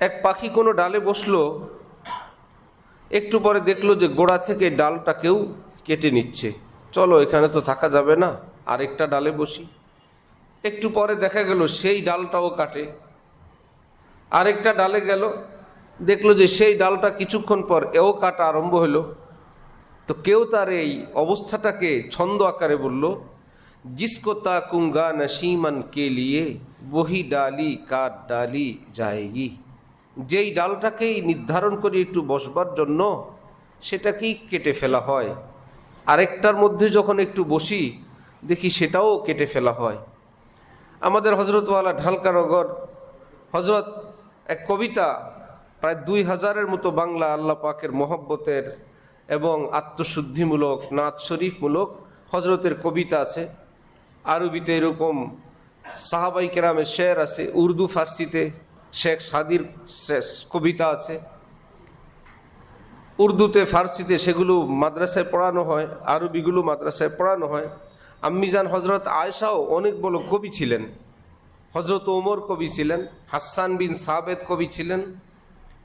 এক পাখি কোনো ডালে বসল, একটু পরে দেখল যে গোড়া থেকে ডালটা কেউ কেটে নিচ্ছে। চলো, এখানে তো থাকা যাবে না, আরেকটা ডালে বসি। একটু পরে দেখা গেল সেই ডালটাও কাটে। আরেকটা ডালে গেল, দেখল যে সেই ডালটা কিছুক্ষণ পর এও কাটা আরম্ভ হলো। তো কেউ তার এই অবস্থাটাকে ছন্দ আকারে বলল, জিসকো তা কুঙ্গা নসীমন কে লিয়ে, বহি ডালি কাট ডালি যায়গি। যেই ডালটাকেই নির্ধারণ করে একটু বসবার জন্য, সেটাকেই কেটে ফেলা হয়। আরেকটার মধ্যে যখন একটু বসি, দেখি সেটাও কেটে ফেলা হয়। আমাদের হজরতওয়ালা ঢালকানগর হজরত এক কবিতা প্রায় দুই হাজারের মতো বাংলা আল্লাহ পাকের মহব্বতের এবং আত্মশুদ্ধিমূলক, নাচ শরীফমূলক হজরতের কবিতা আছে। আরবিতে এরকম সাহাবাই কেরামের শের আছে, উর্দু, ফার্সিতে। শেখ সাদির কবিতা আছে। উর্দুতে, ফার্সিতে সেগুলো মাদ্রাসায় পড়ানো হয়, আরবিগুলো মাদ্রাসায় পড়ানো হয়। আম্মিজান হজরত আয়সাও অনেক বড় কবি ছিলেন। হজরত ওমর কবি ছিলেন, হাসান বিন সাবেদ কবি ছিলেন।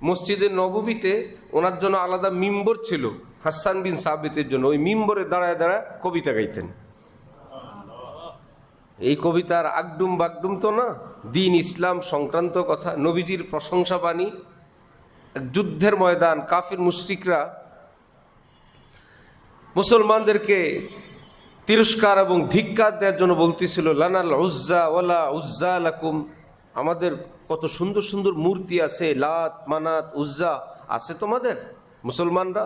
মসজিদের নববীতে ওনার জন্য আলাদা মিম্বর ছিল, হাসান বিন সাবেতের জন্য। ওই মিম্বরে দাঁড়ায় দাঁড়ায় কবিতা গাইতেন। এই কবিতার আগডুম বাগডুম তো না? দিন ইসলাম সংক্রান্ত কথা, নবীজির প্রশংসা বাণী যুদ্ধের ময়দান, কাফির মুশরিকরা মুসলমানদেরকে তিরস্কার এবং ধিক্কার দেওয়ার জন্য বলতেছিল, লানাল উজ্জা ওলা উজ্জা লাকুম। আমাদের কত সুন্দর সুন্দর মূর্তি আছে, লাত, মানাত, উজ্জা আছে তোমাদের, মুসলমানরা?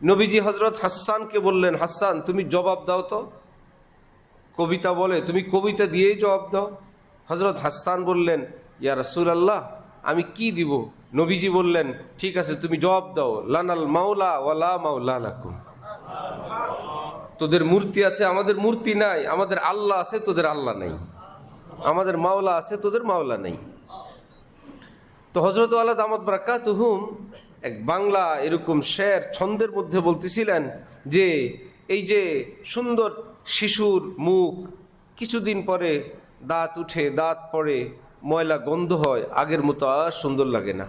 নবীজি হজরত হাসানকে বললেন, হাসান, তুমি জবাব দাও তো। কবিতা বলে, তুমি কবিতা দিয়েই জবাব দাও। হজরত হাসান বললেন, ইয়া রাসুল আল্লাহ আমি কি দিব? নবীজি বললেন, ঠিক আছে, তুমি জবাব দাও, লানাল মাওলা ওয়ালা মাওলা লাকুম। তোদের মূর্তি আছে, আমাদের মূর্তি নাই, আমাদের আল্লাহ আছে, তোদের আল্লাহ নেই। আমাদের মাওলা আছে, তোদের মাওলা নেই। তো হজরত আল্লাহ দামদ বরাকাত হুম এক বাংলা এরকম শের ছন্দের মধ্যে বলতেছিলেন যে, এই যে সুন্দর শিশুর মুখ, কিছুদিন পরে দাঁত উঠে, দাঁত পড়ে ময়লা গন্ধ হয়, আগের মতো আর সুন্দর লাগে না।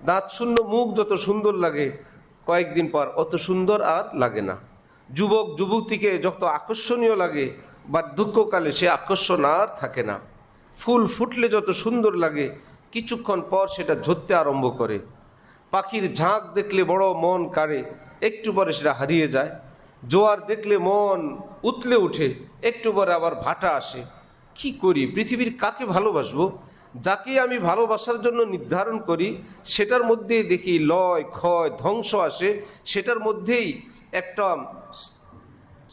দাঁত শূন্য, মুখ যত সুন্দর লাগে, কয়েকদিন পর অত সুন্দর আর লাগে না। যুবক, যুবতীকে যত আকর্ষণীয় লাগে বার্ধক্যকালে সে আকর্ষণ আর থাকে না। ফুল ফুটলে যত সুন্দর লাগে, কিছুক্ষণ পর সেটা ঝরতে আরম্ভ করে। পাখির ঝাঁক দেখলে বড় মন কাড়ে, একটু পরে সেটা হারিয়ে যায়। জোয়ার দেখলে মন উতলে উঠে, একটু পরে আবার ভাটা আসে। কি করি? পৃথিবীর কাকে ভালোবাসবো? যাকে আমি ভালোবাসার জন্য নির্ধারণ করি, সেটার মধ্যেই দেখি লয়, ক্ষয়, ধ্বংস আসে। সেটার মধ্যেই একটা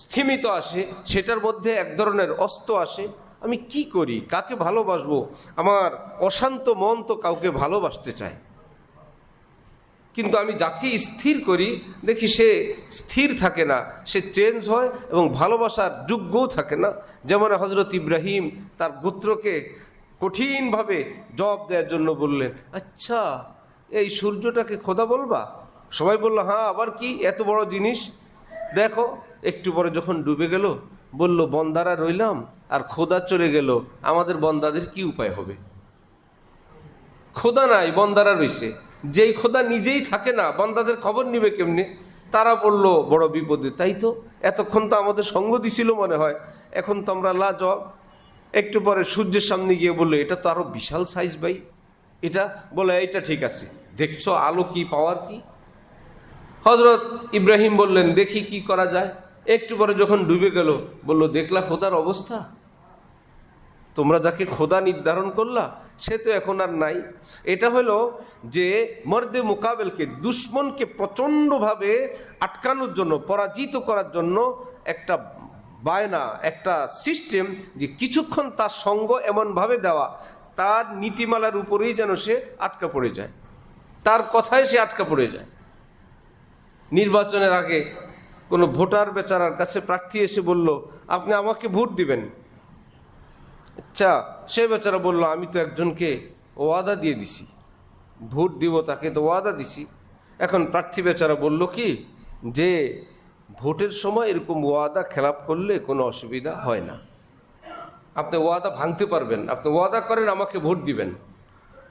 স্থিমিত আসে। সেটার মধ্যে এক ধরনের অস্ত আসে। আমি কি করি? কাকে ভালোবাসবো? আমার অশান্ত মন তো কাউকে ভালোবাসতে চায়। কিন্তু আমি যাকে স্থির করি, দেখি সে স্থির থাকে না, সে চেঞ্জ হয় এবং ভালোবাসার যোগ্যও থাকে না। যেমন হজরত ইব্রাহিম তার গোত্রকে কঠিনভাবে জবাব দেওয়ার জন্য বললেন আচ্ছা এই সূর্যটাকে খোদা বলবা? সবাই বলল হ্যাঁ আবার কি? এত বড় জিনিস? দেখো, একটু পরে যখন ডুবে গেল, বলল, বন্দারা রইলাম আর খোদা চলে গেল, আমাদের বন্দাদের কি উপায় হবে? খোদা নাই, বন্দারা রইছে। যেই খোদা নিজেই থাকে না, বন্দাদের খবর নিবে কেমনে? তারা বলল, বড় বিপদে। তাই তো? এতক্ষণ তো আমাদের সঙ্গ দিছিল মনে হয়। এখন তো আমরা লা জবাব একটু পরে সূর্যের সামনে গিয়ে বলল, এটা তো আরও বিশাল সাইজ ভাই। এটা? বলে, এইটা ঠিক আছে। দেখছ আলো কি পাওয়ার কি? হজরত ইব্রাহিম বললেন, দেখি কি করা যায়। একটু পরে যখন ডুবে গেল, বলল, দেখলা খোদার অবস্থা? তোমরা যাকে খোদা নির্ধারণ করলা, সে তো এখন আর নাই। এটা হলো যে মর্দে মোকাবেলকে, দুশ্মনকে প্রচণ্ডভাবে আটকানোর জন্য, পরাজিত করার জন্য একটা বায়না, একটা সিস্টেম যে কিছুক্ষণ তার সঙ্গ এমনভাবে দেওয়া, তার নীতিমালার উপরেই যেন সে আটকা পড়ে যায়। তার কথায় সে আটকা পড়ে যায়। নির্বাচনের আগে কোনো ভোটার বেচারার কাছে প্রার্থী এসে বলল, আপনি আমাকে ভোট দিবেন। আচ্ছা সে বেচারা বলল, আমি তো একজনকে ওয়াদা দিয়ে দিছি। ভোট দিব, তাকে তো ওয়াদা দিছি। এখন প্রার্থী বেচারা বলল কি, যে ভোটের সময় এরকম ওয়াদা খেলাপ করলে কোনো অসুবিধা হয় না। আপনি ওয়াদা ভাঙতে পারবেন। আপনি ওয়াদা করেন, আমাকে ভোট দিবেন।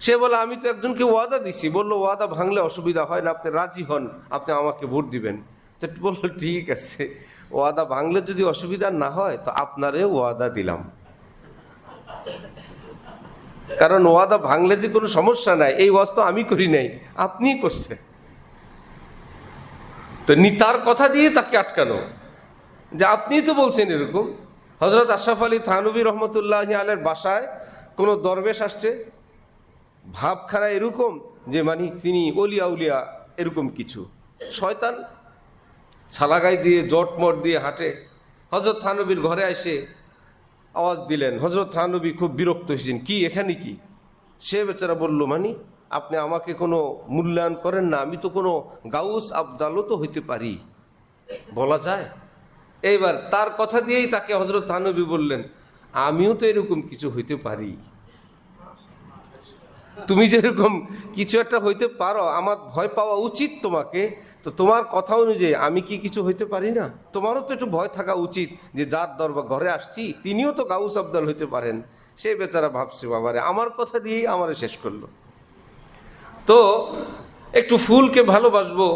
সে বলে, আমি তো একজনকে ওয়াদা দিছি। বলল, ওয়াদা ভাঙলে অসুবিধা হয় না, আপনি রাজি হন, আপনি আমাকে ভোট দিবেন। তো বলল, ঠিক আছে, ওয়াদা ভাঙলে যদি অসুবিধা না হয়, তো আপনারে ওয়াদা দিলাম। কারণ ওয়াদা ভাঙলে যে কোনো সমস্যা নাই, এই ওয়াজ তো আমি করি নাই, আপনিই করছেন। তো তার কথা দিয়ে তাকে আটকানো। যে আপনিই তো বলছেন এরকম। হজরত আশরাফ আলী থানবী রহমতুল্লাহ আলের বাসায় কোনো দরবেশ আসছে, ভাবখানা এরকম যে মানে তিনি অলিয়া উলিয়া এরকম কিছু। শয়তান, ছালাগাই দিয়ে, জটমট দিয়ে হাঁটে। হজরত থানবীর ঘরে এসে আওয়াজ দিলেন হজরত থানবী খুব বিরক্ত হয়েছেন। কি, এখানে কি? সে বেচারা বলল মানে আপনি আমাকে কোনো মূল্যায়ন করেন না, আমি তো কোনো গাউস আবদালও তো হইতে পারি। বলা যায়। এইবার তার কথা দিয়েই তাকে হজরত থানবী বললেন, আমিও তো এরকম কিছু হইতে পারি। তুমি যেরকম কিছু একটা হইতে পারো, আমার ভয় পাওয়া উচিত তোমাকে তো তোমার কথা অনুযায়ী আমি কি কিছু হইতে পারি না? তোমারও তো একটু ভয় থাকা উচিত যে যার দরবার ঘরে আসছি, তিনিও তো গাউস আবদাল হইতে পারেন। সে বেচারা ভাবছে, বাবারে, আমার কথা দিয়েই আমারে শেষ করল। তো একটু ফুলকে ভালোবাসবো,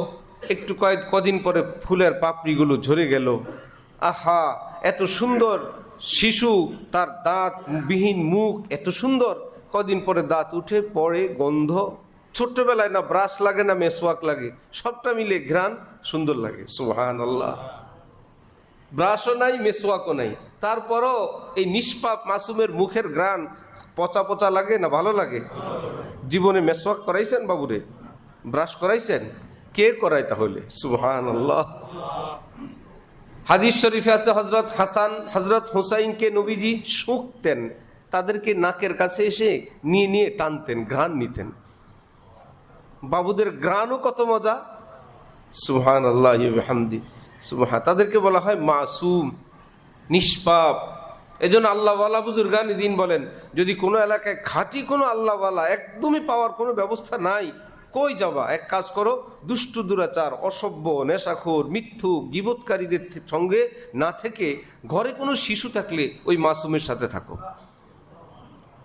একটু কয়েক কদিন পরে ফুলের পাপড়িগুলো ঝরে গেল। আহা, এত সুন্দর শিশু, তার দাঁত, বিহীন মুখ, এত সুন্দর। কদিন পরে দাঁত উঠে পড়ে গন্ধ। ছোট্টবেলায় না ব্রাশ লাগে না মেসওয়াক লাগে, সবটা মিলে ঘ্রাণ সুন্দর লাগে। সুহান আল্লাহ ব্রাশও নাই, মেসওয়াকও নাই। তারপরও এই নিষ্পাপ মাসুমের মুখের ঘ্রাণ পচা পচা লাগে না ভালো লাগে? জীবনে মেসওয়াক করাইছেন বাবুরে? ব্রাশ করাইছেন? কে করাই তাহলে? সুহান আল্লাহ হাদিস শরীফে আছে হজরত হাসান হজরত হুসাইনকে নবীজি শুকতেন, তাদেরকে নাকের কাছে এসে নিয়ে নিয়ে টানতেন, ঘ্রাণ নিতেন। বাবুদের গ্রানও কত মজা। সুহান আল্লাহ হামদি সুবহান তাদেরকে বলা হয় মাসুম, নিষ্পাপ। এজন্য আল্লাহওয়ালা বুজুর্গানি দিন বলেন, যদি কোনো এলাকায় খাঁটি কোনো আল্লাহওয়ালা একদমই পাওয়ার কোনো ব্যবস্থা নাই, কই যাবা? এক কাজ করো, দুষ্টু দুরাচার, অসভ্য, নেশাখোর মিথ্যু গিবৎকারীদের সঙ্গে না থেকে ঘরে কোনো শিশু থাকলে ওই মাসুমের সাথে থাকো।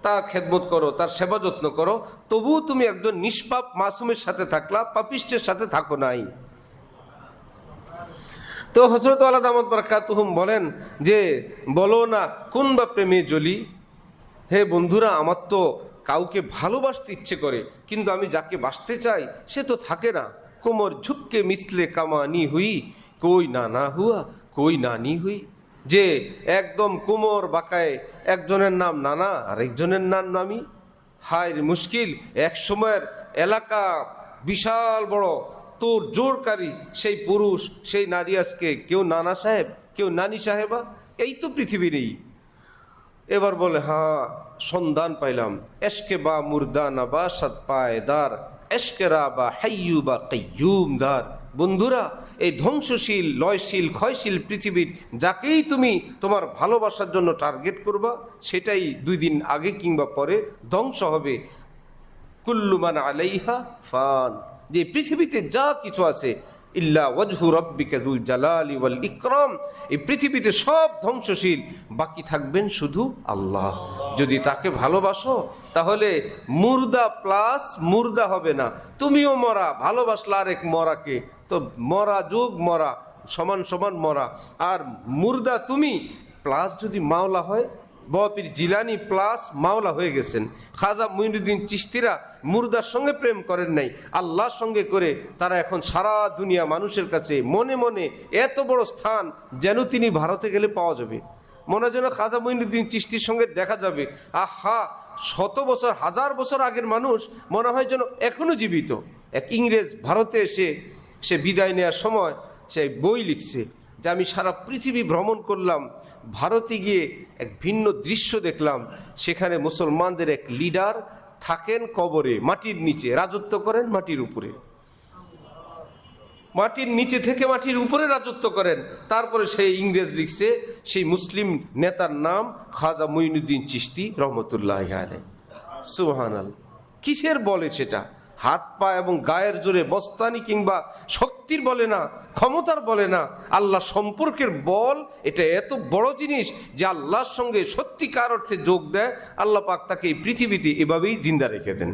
তার খেদমত করো, তার সেবা যত্ন করো, তবুও তুমি একজন নিষ্পাপ মাসুমের সাথে থাকলা, পাপিষ্টের সাথে থাকো নাই। তো হজরত আল্লাহ দামদ বরকাতুহুম বলেন যে, বলো না, কোন বা প্রেমে জ্বলি? হে বন্ধুরা, আমার তো কাউকে ভালোবাসতে ইচ্ছে করে, কিন্তু আমি যাকে বাসতে চাই, সে তো থাকে না। কোমর ঝুঁককে মিছলে কামানি হুই, কই না না হুয়া, কই নানি হুই। যে একদম কোমর বাঁকায় একজনের নাম নানা আর একজনের নাম নামি। হায় মুশকিল, এক সময়ের এলাকা বিশাল বড়, তোর জোরকারী সেই পুরুষ, সেই নারী আজকে। কেউ নানা সাহেব, কেউ নানি সাহেবা, এই তো পৃথিবীর এই এবার বলে হ্যাঁ সন্ধান পাইলাম। এসকে বা মুর্দানা বা সৎ পায়দার এসকেরা বা হাইয়ু বা কাইয়ুমদার বন্ধুরা, এই ধ্বংসশীল, লয়শীল, ক্ষয়শীল পৃথিবীর যাকেই তুমি তোমার ভালোবাসার জন্য টার্গেট করবা, সেটাই দুই দিন আগে কিংবা পরে ধ্বংস হবে। কুল্লুমান আলাইহা ফান। যে পৃথিবীতে যা কিছু আছে, ইল্লা ওয়াজহু রব্বিকা দুল জালালি ওয়াল ইকরাম, এই পৃথিবীতে সব ধ্বংসশীল, বাকি থাকবেন শুধু আল্লাহ। যদি তাকে ভালোবাসো, তাহলে মুর্দা প্লাস মুর্দা হবে না। তুমিও মরা, ভালোবাসলা আরেক মরাকে। তো মরা যোগ, মরা, সমান সমান মরা। আর মুর্দা তুমি প্লাস যদি মাওলা হয় বপির জিলানি প্লাস মাওলা হয়ে গেছেন। খাজা মুইনুদ্দিন চিস্তিরা মুর্দার সঙ্গে প্রেম করেন নাই। আল্লাহর সঙ্গে করে তারা এখন সারা দুনিয়া মানুষের কাছে মনে মনে এত বড় স্থান যেন তিনি ভারতে গেলে পাওয়া যাবে। মনে হয় যেন খাজা মুইনুদ্দিন চিস্তির সঙ্গে দেখা যাবে। আহা, শত বছর, হাজার বছর আগের মানুষ মনে হয় যেন এখনও জীবিত। এক ইংরেজ ভারতে এসে সে বিদায় নেওয়ার সময় সে বই লিখছে যে আমি সারা পৃথিবী ভ্রমণ করলাম, ভারতে গিয়ে এক ভিন্ন দৃশ্য দেখলাম। সেখানে মুসলমানদের এক লিডার থাকেন কবরে, মাটির নিচে, রাজত্ব করেন মাটির উপরে। মাটির নিচে থেকে মাটির উপরে রাজত্ব করেন। তারপরে সেই ইংরেজ লিখছে, সেই মুসলিম নেতার নাম খাজা মুইনুদ্দিন চিস্তি রহমতুল্লাহ আলাই সুহানাল কিসের বলে সেটা? হাত পা এবং গায়ের জোরে বস্তানি কিংবা শক্তির বলে না, ক্ষমতার বলে না, আল্লাহ সম্পর্কের বল, এটা এত বড় জিনিস যে আল্লাহর সঙ্গে সত্যিকার অর্থে যোগ দেয়, আল্লাহ পাক তাকে এই পৃথিবীতে এভাবেই জিন্দা রেখে দেন।